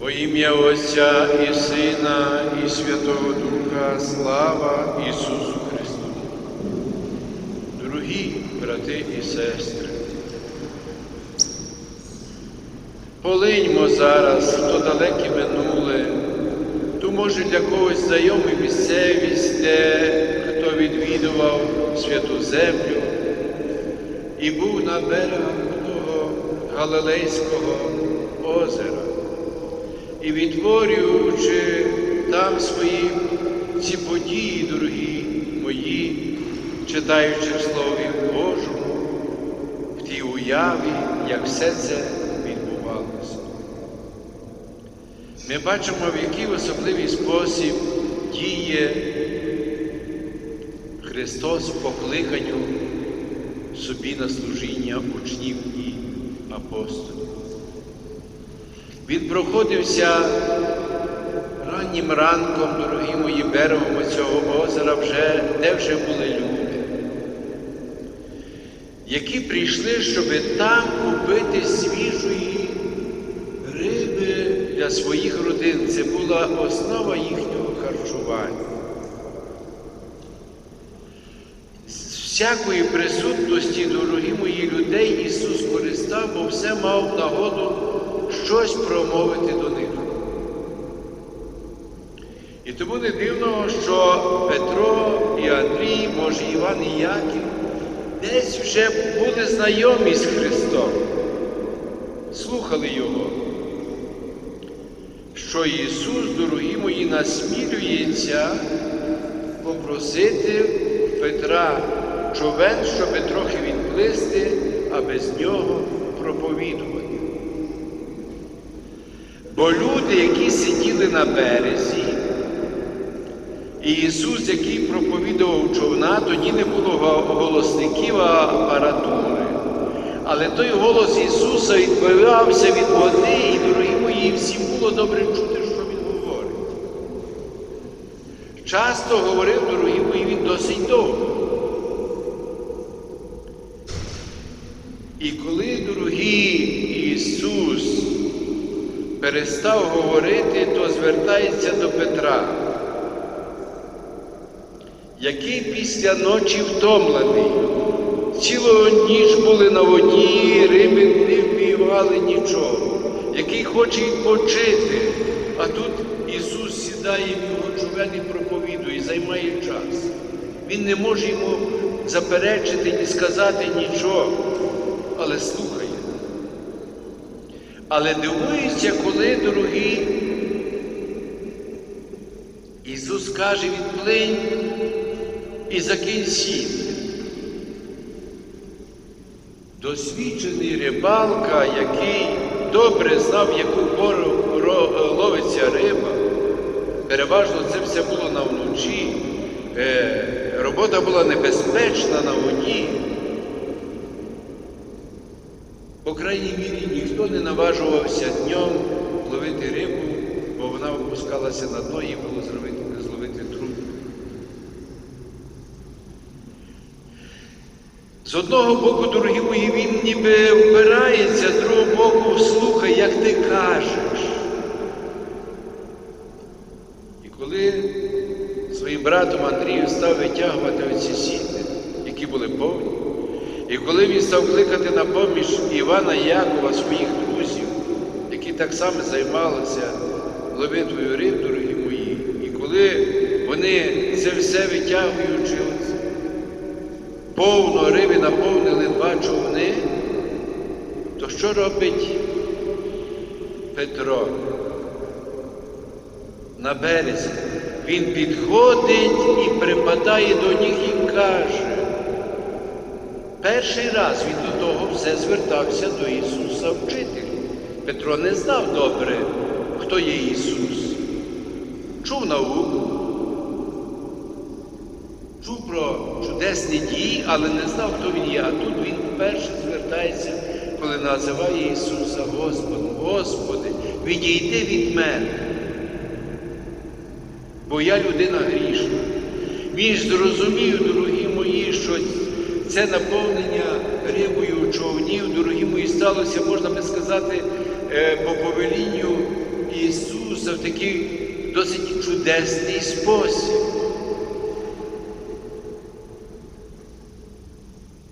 Во ім'я Отця і Сина, і Святого Духа, слава Ісусу Христу. Дорогі брати і сестри, полиньмо зараз то далеке минуле, то може для когось знайома місцевість, де хто відвідував святу землю і був на берегах того Галилейського озера. І відтворюючи там свої ці події, дорогі мої, читаючи Слові Божому, в тій уяві, як все це відбувалося. Ми бачимо, в який особливий спосіб діє Христос покликанню собі на служіння учнів і апостолів. Він проходився раннім ранком, дорогі мої, берегом цього озера, вже, де вже були люди, які прийшли, щоб там купити свіжої риби для своїх родин. Це була основа їхнього харчування. Всякої присутності, дорогі мої людей, Ісус користав, бо все мав нагоду щось промовити до них. І тому не дивно, що Петро і Андрій, може Іван і Яків, десь вже були знайомі з Христом, слухали Його, що Ісус, дорогі мої, насмілюється попросити Петра човен, щоб трохи відплисти, а без нього проповідувати. Бо люди, які сиділи на березі, і Ісус, який проповідував човна, тоді не було голосників, а апаратури. Але той голос Ісуса відбивався від води, і, дорогі мої, всім було добре чути, що Він говорить. Часто говорив, дорогі мої, він досить довго. І коли, дорогі Ісус, перестав говорити, то звертається до Петра, який після ночі втомлений, цілу ніч були на воді, риби не вмівали нічого, який хоче відпочити, а тут Ісус сідає в його човен і проповідує, займає час. Він не може йому заперечити ні сказати нічого, але слухає. Але дивується, коли, дорогі, Ісус каже, відплинь і закинь сіт. Досвідчений рибалка, який добре знав, яку пору ловиться риба, переважно це все було на вночі, робота була небезпечна на воді. По крайній мірі ніхто не наважувався днем ловити рибу, бо вона опускалася на дно і було зловити, зловити. З одного боку, дорогі мої, він ніби впирається, з другого боку слухай, як ти кажеш. І коли своїм братом Андрієм став витягувати оці сіти, які були повні, і коли він став кликати на поміж Івана Якова, своїх друзів, які так само займалися ловитвою риб, дорогі мої, і коли вони це все витягуючи, повно риби наповнили два човни, то що робить Петро? На березі. Він підходить і припадає до них і каже, Перший раз він до того все звертався до Ісуса Вчителю. Петро не знав добре, хто є Ісус. Чув науку, чув про чудесні дії, але не знав, хто він є. А тут він вперше звертається, коли називає Ісуса Господом. Господи, відійди від мене. Бо я людина грішна. Він зрозумів, дорогі мої, що це наповнення рибою човнів, дорогі мої, сталося, можна би сказати, е, по повелінню Ісуса в такий досить чудесний спосіб.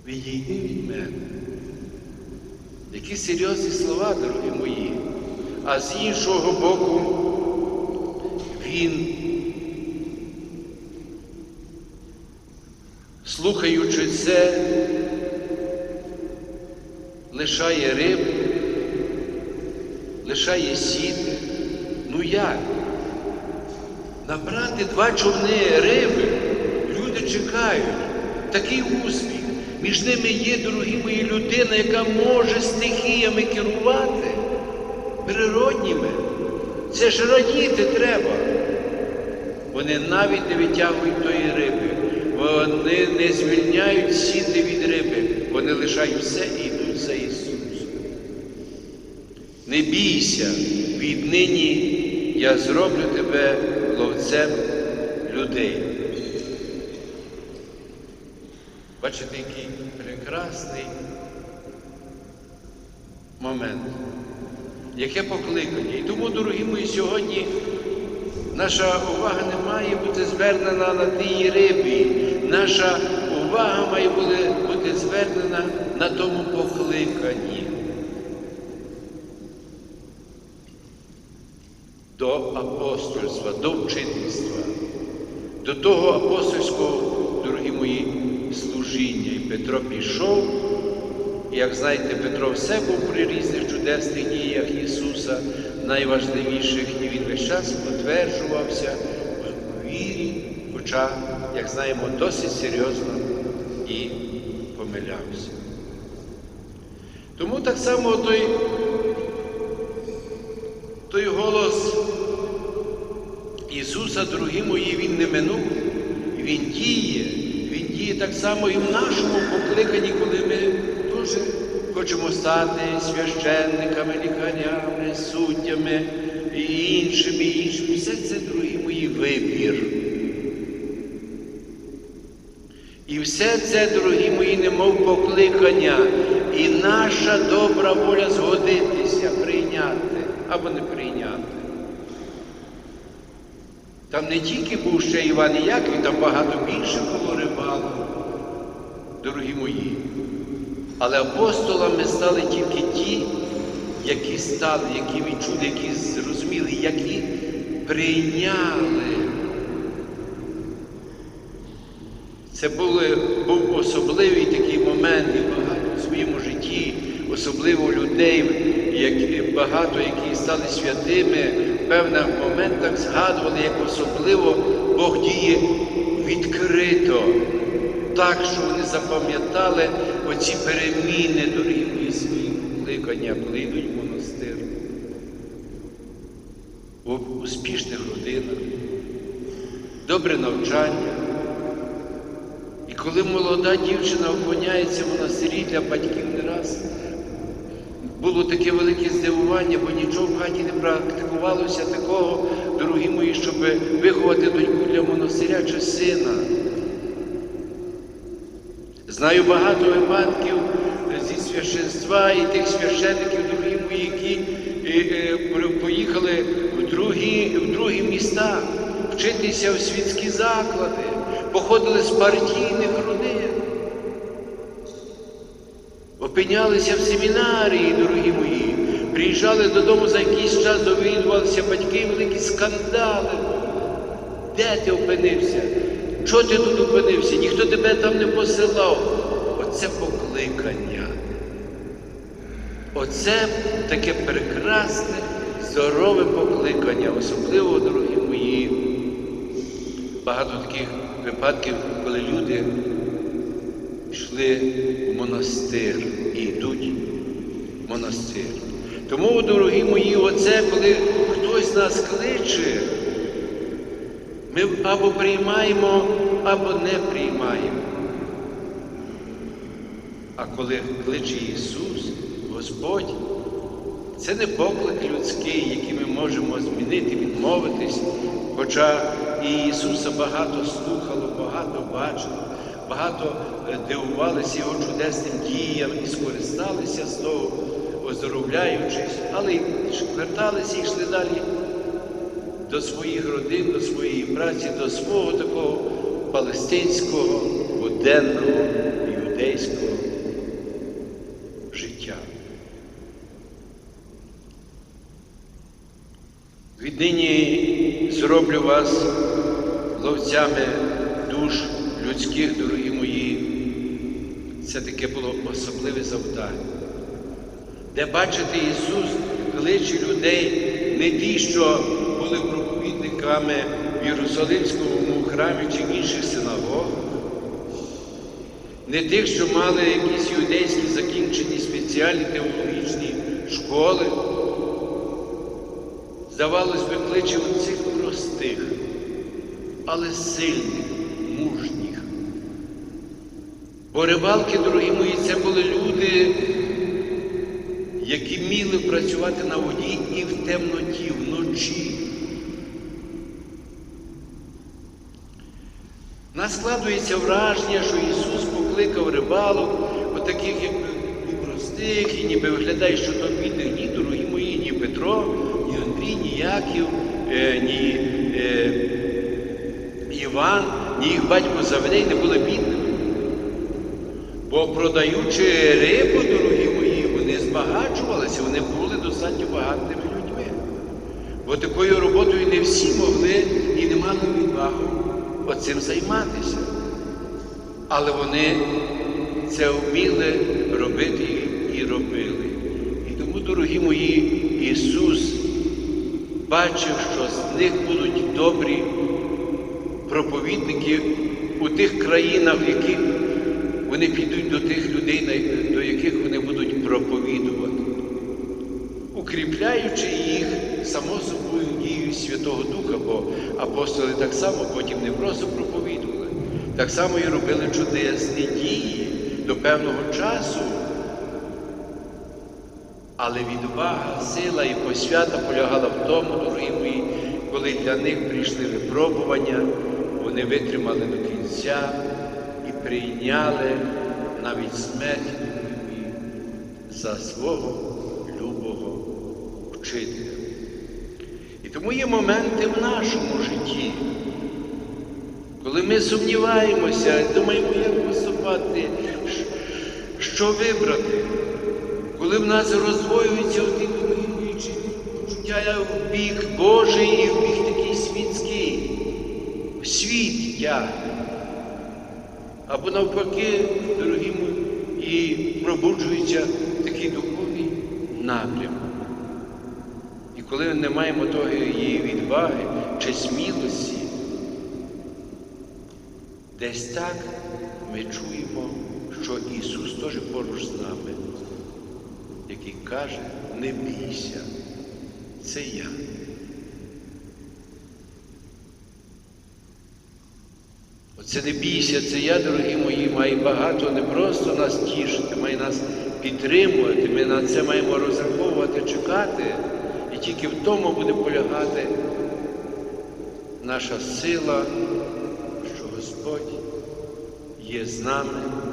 Відійди від мене. Які серйозні слова, дорогі мої. А з іншого боку, він, слухаючи це, лишає риб, лишає сіти. Ну як? Набрати два човни риби, люди чекають. Такий успіх. Між ними є, дорогі мої, людина, яка може стихіями керувати природніми. Це ж радіти треба. Вони навіть не витягують тої риби, вони не звільняють сіти від риби, вони лишають все і йдуть за Ісусом. Не бійся, віднині я зроблю тебе ловцем людей. Бачите, який прекрасний момент, яке покликання. І тому, дорогі мої, сьогодні наша увага не має бути звернена на тій рибі. Наша увага має бути звернена на тому покликанні. До апостольства, до вчительства, до того апостольського, дорогі мої, служіння. І Петро пішов, як знаєте, Петро все був при різних чудесних діях Ісуса, найважливіших, і він весь час потверджувався в вірі, хоча, як знаємо, досить серйозно і помилявся. Тому так само той, той голос Ісуса, дорогі мої, Він не минув, Він діє. Він діє так само і в нашому покликанні, коли ми дуже хочемо стати священниками, лікарями, суддями і іншими, і іншими. Все це, дорогі мої, вибір. І все це, дорогі мої, немов покликання, і наша добра воля згодитися, прийняти або не прийняти. Там не тільки був ще Іван Яків, там багато більше було рибалок, дорогі мої. Але апостолами стали тільки ті, які стали, які відчули, які зрозуміли, які прийняли. Це були, був особливий такий момент в своєму житті, особливо людей, які, багато, які стали святими, в певних моментах згадували, як особливо Бог діє відкрито, так, що вони запам'ятали оці переміни, дорогі мої свої кликання, коли йдуть в монастир. В успішних родинах, добре навчання. І коли молода дівчина опиняється в монастирі для батьків не раз, було таке велике здивування, бо нічого в хаті не практикувалося такого, дорогі мої, щоб виховати доньку для монастиря чи сина. Знаю багато випадків зі священства і тих священників, дорогі мої, які поїхали в другі, в другі міста вчитися в світські заклади, походили з партійних родин, опинялися в семінарії, дорогі мої, приїжджали додому за якийсь час, довідувалися батьки, великі скандали. Де ти опинився? Чого ти тут опинився? Ніхто тебе там не посилав. Оце покликання. Оце таке прекрасне, здорове покликання, особливо, дорогі мої. Багато таких випадків, коли люди йшли в монастир і йдуть в монастир. Тому, дорогі мої, оце, коли хтось нас кличе, ми або приймаємо, або не приймаємо. А коли кличе Ісус, Господь, це не поклик людський, який ми можемо змінити, відмовитись, хоча і Ісуса багато слухало, багато бачило, багато дивувалися Його чудесним діям і скористалися з того. оздоровляючись, але верталися і йшли далі до своїх родин, до своєї праці, до свого такого палестинського, буденного, юдейського Віднині зроблю вас ловцями душ людських, дорогі мої. Це таке було особливе завдання. Де бачите, Ісус кличе людей не ті, що були проповідниками в Єрусалимському храмі чи в інших синагогах, не тих, що мали якісь юдейські закінчені спеціальні теологічні школи. Здавалось би, кличе цих простих, але сильних, мужніх. Бо рибалки, дорогі мої, це були люди, які вміли працювати на воді і в темноті, вночі. Нас складується враження, що Ісус покликав рибалок, отаких, як і простих, і ніби виглядає, що то бідних, ні, дорогі мої, ні Петро, ні ні Яків, е, ні е, Іван, ні їх батько Заведей не були бідними. Бо продаючи рибу, дорогі мої, вони збагачувалися, вони були достатньо багатими людьми. Бо такою роботою не всі могли і не мали відвагу оцим займатися. Але вони це вміли робити і робили. І тому, дорогі мої, Ісус бачив, що з них будуть добрі проповідники у тих країнах, в яких вони підуть до тих людей, до яких вони будуть проповідувати, укріпляючи їх само собою дією Святого Духа, бо апостоли так само потім не просто проповідували, так само і робили чудесні дії до певного часу. Але відвага, сила і посвята полягала в тому, дорогі мої, коли для них прийшли випробування, вони витримали до кінця і прийняли навіть смерть за свого любого вчителя. І тому є моменти в нашому житті, коли ми сумніваємося, думаємо, як поступати, що вибрати, коли в нас роздвоюються ті вічі почуття в бік Божий і в бік такий світський, світ я. Або навпаки, дорогі мої, і пробуджується такий духовний напрям. І коли не маємо того її відваги чи смілості, десь так ми чуємо, що Ісус теж поруч з нами, який каже, не бійся, це я. Оце не бійся, це я, дорогі мої, має багато не просто нас тішити, має нас підтримувати, ми на це маємо розраховувати, чекати. І тільки в тому буде полягати наша сила, що Господь є з нами.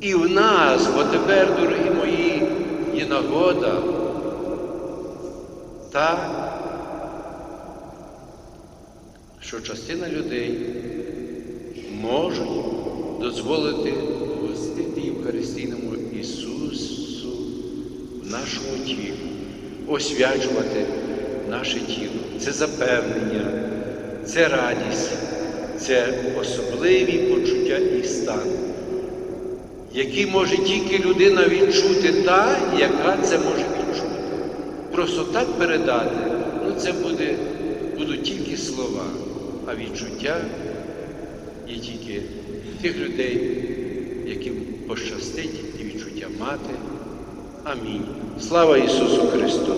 І в нас, бо тепер, дорогі мої, є нагода та, що частина людей можуть дозволити гостити Євхаристійному Ісусу в нашому тілі, освячувати наше тіло. Це запевнення, це радість, це особливі почуття і стан, які може тільки людина відчути та, яка це може відчути. Просто так передати, ну це буде, будуть тільки слова, а відчуття є тільки тих людей, яким пощастить і відчуття мати. Амінь. Слава Ісусу Христу!